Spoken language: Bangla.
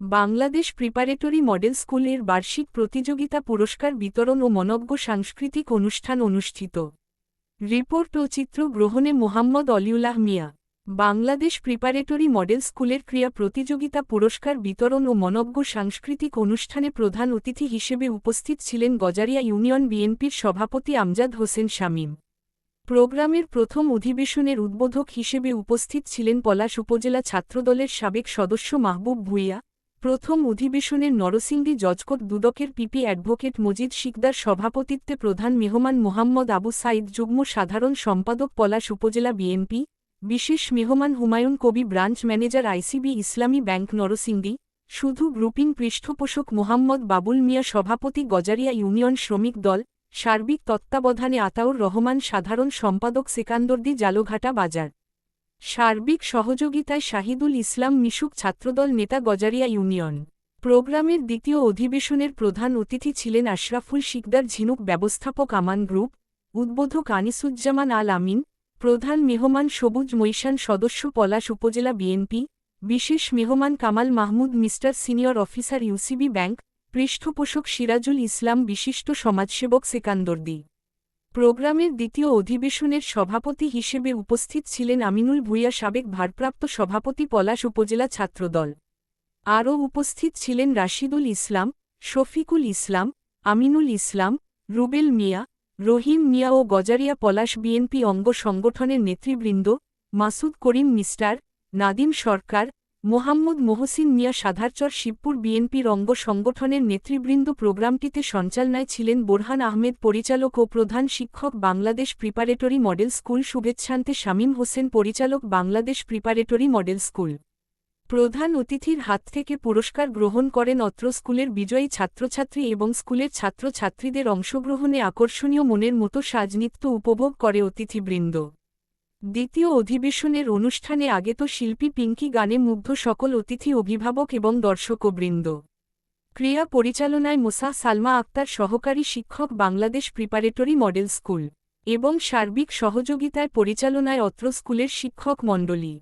বাংলাদেশ প্রিপারেটরি মডেল স্কুলের বার্ষিক প্রতিযোগিতা পুরস্কার বিতরণ ও মনজ্ঞ সাংস্কৃতিক অনুষ্ঠান অনুষ্ঠিত। রিপোর্ট ও চিত্র গ্রহণে মোহাম্মদ অলিউল্লাহ মিয়া। বাংলাদেশ প্রিপারেটরি মডেল স্কুলের ক্রিয়া প্রতিযোগিতা পুরস্কার বিতরণ ও মনজ্ঞ সাংস্কৃতিক অনুষ্ঠানে প্রধান অতিথি হিসেবে উপস্থিত ছিলেন গজারিয়া ইউনিয়ন বিএনপির সভাপতি আমজাদ হোসেন শামীম। প্রোগ্রামের প্রথম অধিবেশনের উদ্বোধক হিসেবে উপস্থিত ছিলেন পলাশ উপজেলা ছাত্রদলের সাবেক সদস্য মাহবুব ভুইয়া। প্রথম অধিবেশনের নরসিংদী জজকোট দুদকের পিপি অ্যাডভোকেট মজিদ শিকদার সভাপতিত্বে প্রধান মেহমান মোহাম্মদ আবু সাইদ যুগ্ম সাধারণ সম্পাদক পলাশ উপজেলা বিএনপি, বিশেষ মেহমান হুমায়ুন কবি branch manager ICB Islami bank Narsingdi, শুধু গ্রুপিং পৃষ্ঠপোষক মোহাম্মদ বাবুল মিয়া সভাপতি গজারিয়া ইউনিয়ন শ্রমিক দল, সার্বিক তত্ত্বাবধানে আতাউর রহমান সাধারণ সম্পাদক সেকান্দর্দি জালোঘাটা বাজার। সার্বিক সহযোগিতায় শাহিদুল ইসলাম মিশুক ছাত্রদল নেতা গজারিয়া ইউনিয়ন। প্রোগ্রামের দ্বিতীয় অধিবেশনের প্রধান অতিথি ছিলেন আশরাফুল শিকদার ঝিনুক ব্যবস্থাপক আমান গ্রুপ, উদ্বোধক আনিসুজ্জামান আল আমিন, প্রধান মেহমান সবুজ মৈশান সদস্য পলাশ উপজেলা বিএনপি, বিশেষ মেহমান Kamal Mahmud mister senior officer UCB bank, পৃষ্ঠপোষক সিরাজুল ইসলাম বিশিষ্ট সমাজসেবক সেকান্দর্দি। প্রোগ্রামের দ্বিতীয় অধিবেশনের সভাপতি হিসেবে উপস্থিত ছিলেন আমিনুল ভূঁইয়া সাবেক ভারপ্রাপ্ত সভাপতি পলাশ উপজেলা ছাত্রদল। আরও উপস্থিত ছিলেন রাশিদুল ইসলাম, শফিকুল ইসলাম, আমিনুল ইসলাম, রুবেল মিয়া, রহিম মিয়া ও গজারিয়া পলাশ বিএনপি অঙ্গ সংগঠনের নেতৃবৃন্দ, মাসুদ করিম মিস্টার, নাদিম সরকার মোহাম্মদ মোহসিন মিয়া সাধারচর শিবপুর বিএনপির অঙ্গ সংগঠনের নেতৃবৃন্দ প্রোগ্রামটিতে সঞ্চালনায় ছিলেন বোরহান আহমেদ পরিচালক ও প্রধান শিক্ষক বাংলাদেশ প্রিপারেটরি মডেল স্কুল শুভেচ্ছান্তে শামীম হোসেন পরিচালক বাংলাদেশ প্রিপারেটরি মডেল স্কুল। প্রধান অতিথির হাত থেকে পুরস্কার গ্রহণ করেন অত্র স্কুলের বিজয়ী ছাত্রছাত্রী এবং স্কুলের ছাত্রছাত্রীদের অংশগ্রহণে আকর্ষণীয় মনের মতো সাজনিত্য উপভোগ করে অতিথিবৃন্দ। দ্বিতীয় অধিবেশনের অনুষ্ঠানে আগে তো শিল্পী পিঙ্কি গানে মুগ্ধ সকল অতিথি অভিভাবক এবং দর্শকবৃন্দ। ক্রিয়া পরিচালনায় মোসা সালমা আক্তার সহকারী শিক্ষক, বাংলাদেশ প্রিপারেটরি মডেল স্কুল এবং সার্বিক সহযোগিতায় পরিচালনায় অত্র স্কুলের শিক্ষক মণ্ডলী।